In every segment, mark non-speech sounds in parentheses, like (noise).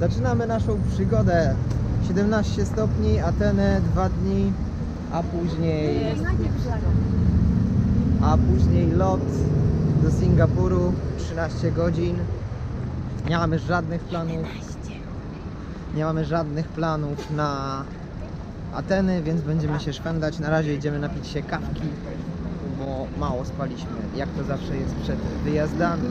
Zaczynamy naszą przygodę. 17 stopni, Ateny 2 dni, a później a później lot do Singapuru 13 godzin. Nie mamy żadnych planów. Nie mamy żadnych planów na Ateny, więc będziemy się szwendać. Na razie idziemy napić się kawki, bo mało spaliśmy, jak to zawsze jest przed wyjazdami.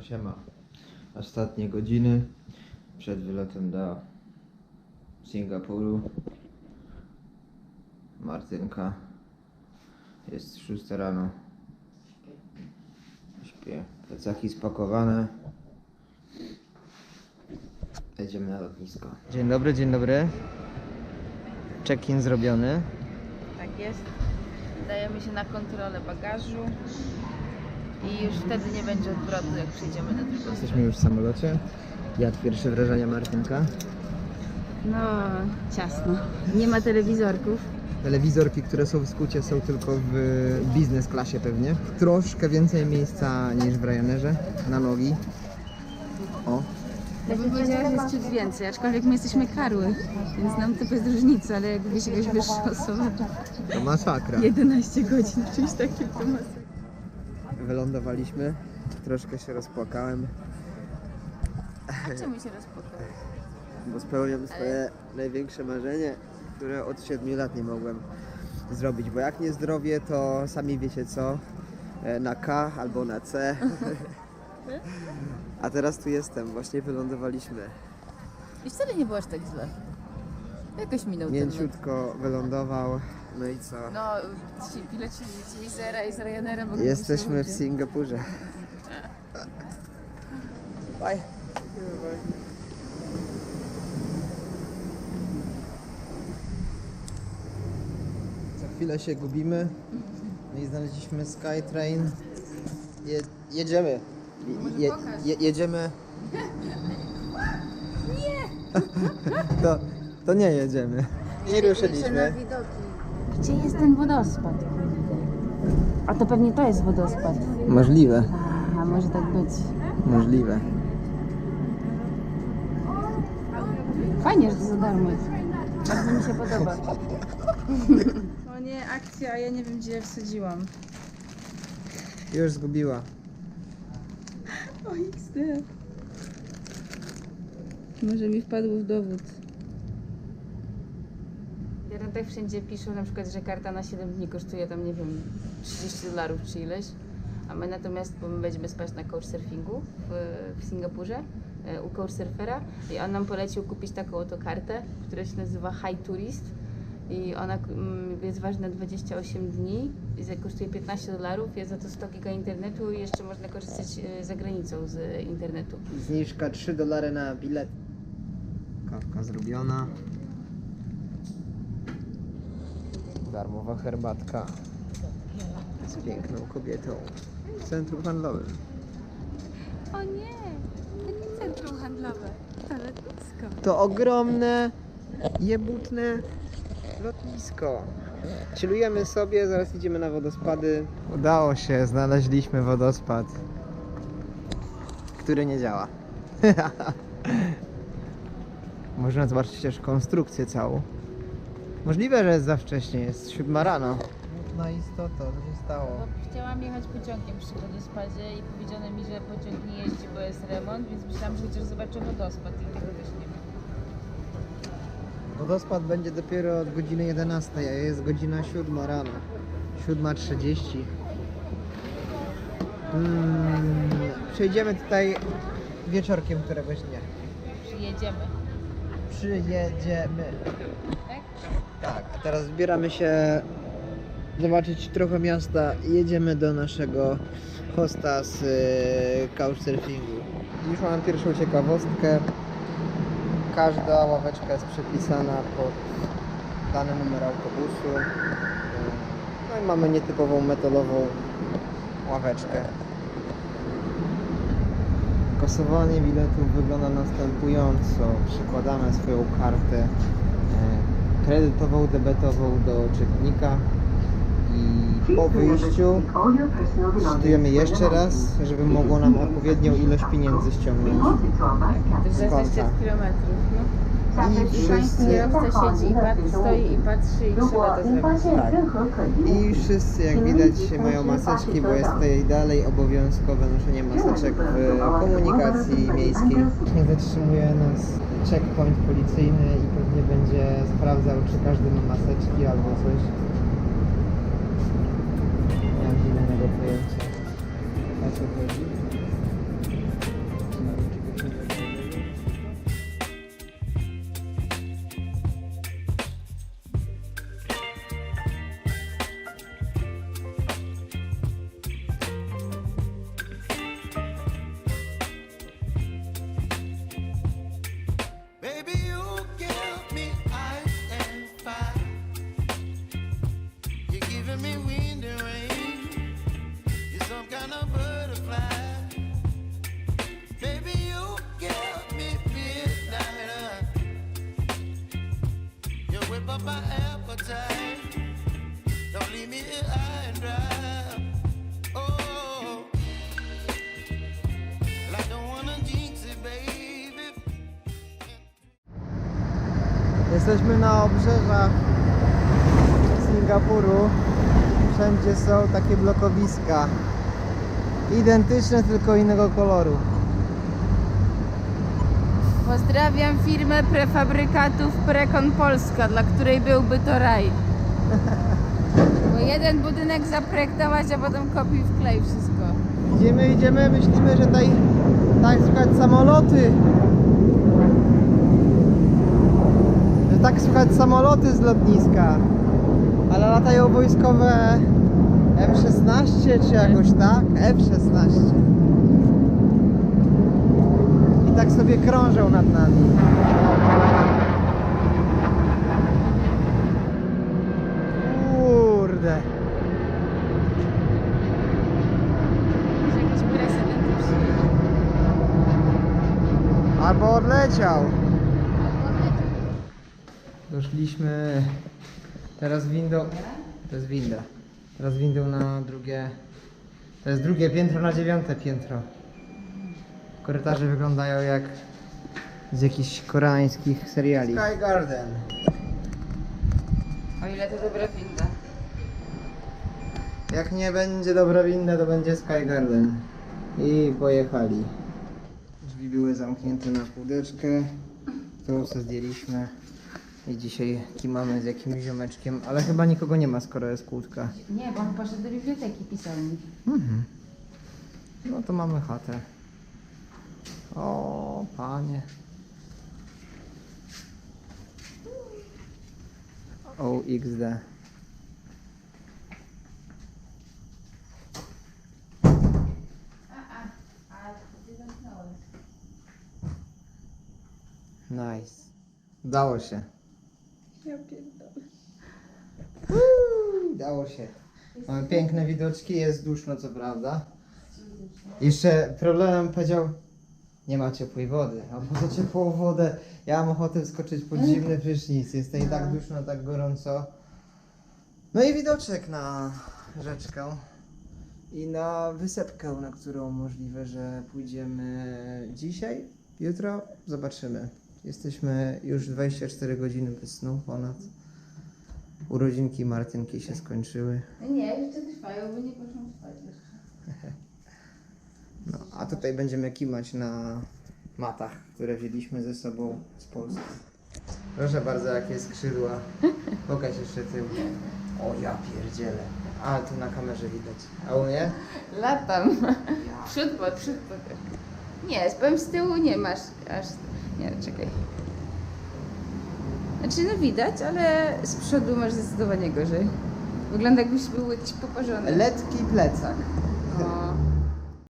Siema, siema. Ostatnie godziny przed wylotem do Singapuru. Martynka. Jest 6 rano. Śpię. Plecaki spakowane. Jedziemy na lotnisko. Dzień dobry, dzień dobry. Check-in zrobiony. Tak jest. Dajemy się na kontrolę bagażu i już wtedy nie będzie odwrotu, jak przyjdziemy na drugą. Jesteśmy już w samolocie. Jak pierwsze wrażenia Martynka? No, ciasno. Nie ma telewizorków. Telewizorki, które są w skucie są tylko w biznes klasie pewnie. Troszkę więcej miejsca niż w Ryanerze na nogi. O, Ja bym powiedziała, że jest ciut więcej, aczkolwiek my jesteśmy karły, więc nam to bez różnicy, ale jak wieś jakaś wyższa osoba, to masakra. 11 godzin czymś takim to masakra. Wylądowaliśmy. Troszkę się rozpłakałem, A czemu się rozpłakał? bo spełniam swoje największe marzenie, które od 7 lat nie mogłem zrobić. Bo jak nie zdrowie, to sami wiecie co, e, na K albo na C. (laughs) A teraz tu jestem, właśnie wylądowaliśmy. I wcale nie było aż tak źle. Jakoś minął ten lot. Mięciutko wylądował. No i co? No, ci piloci ci z Aira i z Ryanaira Jesteśmy w Singapurze. Bye. Za chwilę się gubimy. No i znaleźliśmy Skytrain. Je, jedziemy. Je, je, je, jedziemy. (laughs) Nie! (laughs) to, to nie jedziemy. I ruszyliśmy. Gdzie jest ten wodospad? A to pewnie to jest wodospad. Możliwe. A może tak być. Możliwe. Fajnie, że to za darmo jest. Bardzo mi się podoba. O nie, akcja, a ja nie wiem gdzie ja wsadziłam. Już zgubiła. O XD. Może mi wpadło w dowód. Tak wszędzie piszą na przykład, że karta na 7 dni kosztuje tam, nie wiem, 30 dolarów czy ileś. A my natomiast, bo my będziemy spać na couchsurfingu w, w Singapurze, e, u couchsurfera i on nam polecił kupić taką oto kartę, która się nazywa High Tourist i ona mm, jest ważna 28 dni i kosztuje 15 dolarów, jest za to 100 giga internetu i jeszcze można korzystać e, za granicą z internetu. Zniżka 3 dolary na bilet. Kawka zrobiona. Darmowa herbatka. Z piękną kobietą. W centrum handlowym. O nie, to nie centrum handlowe, to lotnisko. To ogromne, jebutne lotnisko. Chillujemy sobie, zaraz idziemy na wodospady. Udało się, znaleźliśmy wodospad, który nie działa. (laughs) Można zobaczyć też konstrukcję całą. Możliwe, że jest za wcześnie, jest siódma rano. smutna istota, co się stało? Bo chciałam jechać pociągiem przy wodospadzie i powiedziano mi, że pociąg nie jeździ, bo jest remont, więc myślałam, że chociaż zobaczę wodospad i tego też nie ma. Wodospad będzie dopiero od godziny 11, a jest godzina 7 rano. 7.30. Mm, przejdziemy tutaj wieczorkiem któregoś dnia. Przyjedziemy, Przyjedziemy. tak? Tak, a teraz zbieramy się zobaczyć trochę miasta i jedziemy do naszego hosta z y, couchsurfingu. Już mamy pierwszą ciekawostkę. Każda ławeczka jest przepisana pod dany numer autobusu. No i mamy nietypową metalową ławeczkę. Kasowanie biletów wygląda następująco. Przykładamy swoją kartę e, kredytową, debetową do czytnika i po wyjściu czytujemy jeszcze raz, żeby mogło nam odpowiednią ilość pieniędzy ściągnąć. To jest za Skąd 600 tak? kilometrów, no. I wszyscy, Kierowca siedzi i patrzy, stoi i patrzy i trzeba to zrobić. i wszyscy jak widać mają maseczki, bo jest tutaj dalej obowiązkowe noszenie maseczek w komunikacji miejskiej. Zatrzymuje nas checkpoint policyjny i pewnie będzie sprawdzał, czy każdy ma maseczki albo coś. Nie mam zielonego pojęcia. O co chodzi? Giving me wind and rain. You're some kind of butterfly. Baby, you give me midnight. You whip up my appetite. Don't leave me here high and dry. Oh, it, baby. Jesteśmy na obrzeżach Singapuru. Wszędzie są takie blokowiska. Identyczne, tylko innego koloru. Pozdrawiam firmę prefabrykatów Prekon Polska, dla której byłby to raj. (laughs) Bo jeden budynek zaprojektować, a potem kopiuj wklej wszystko. Idziemy, idziemy, myślimy, że tutaj tak słychać samoloty. Że tak słychać samoloty z lotniska. Ale latają wojskowe M16 czy jakoś tak? F16. I tak sobie krążą nad nami. Kurde. Albo odleciał. Doszliśmy teraz windą. To jest winda. Teraz windą na drugie. To jest drugie piętro na dziewiąte piętro. Korytarze wyglądają jak z jakichś koreańskich seriali. Sky Garden. O ile to dobra winda. Jak nie będzie dobra winda, to będzie Sky Garden. I pojechali. Drzwi były zamknięte na półdeczkę. To sobie zdjęliśmy. I dzisiaj kimamy z jakimś ziomeczkiem, ale chyba nikogo nie ma, skoro jest kłódka. Nie, bo on poszedł do biblioteki, pisał mi. Mhm. No to mamy chatę. O, panie. O, XD. Nice. Udało się. Udało się. Mamy piękne widoczki, jest duszno co prawda. Jeszcze problemem powiedział, nie ma ciepłej wody. A po co ciepłą wodę? Ja mam ochotę wskoczyć pod zimny prysznic. Jest tutaj tak duszno, tak gorąco. No i widoczek na rzeczkę. I na wysepkę, na którą możliwe, że pójdziemy dzisiaj, jutro. Zobaczymy. Jesteśmy już 24 godziny bez snu ponad. Urodzinki Martynki się skończyły. Nie, jeszcze trwają, bo nie poszłam spać jeszcze. No, a tutaj będziemy kimać na matach, które wzięliśmy ze sobą z Polski. Proszę bardzo, jakie skrzydła. Pokaż jeszcze tył. O ja pierdzielę. A, tu na kamerze widać. A u mnie? Latam. Przód po, przód. Nie, powiem z tyłu nie masz aż... Nie, czekaj. Znaczy no widać, ale z przodu masz zdecydowanie gorzej. Wygląda jakbyś był jakiś poparzony. Letki plecak.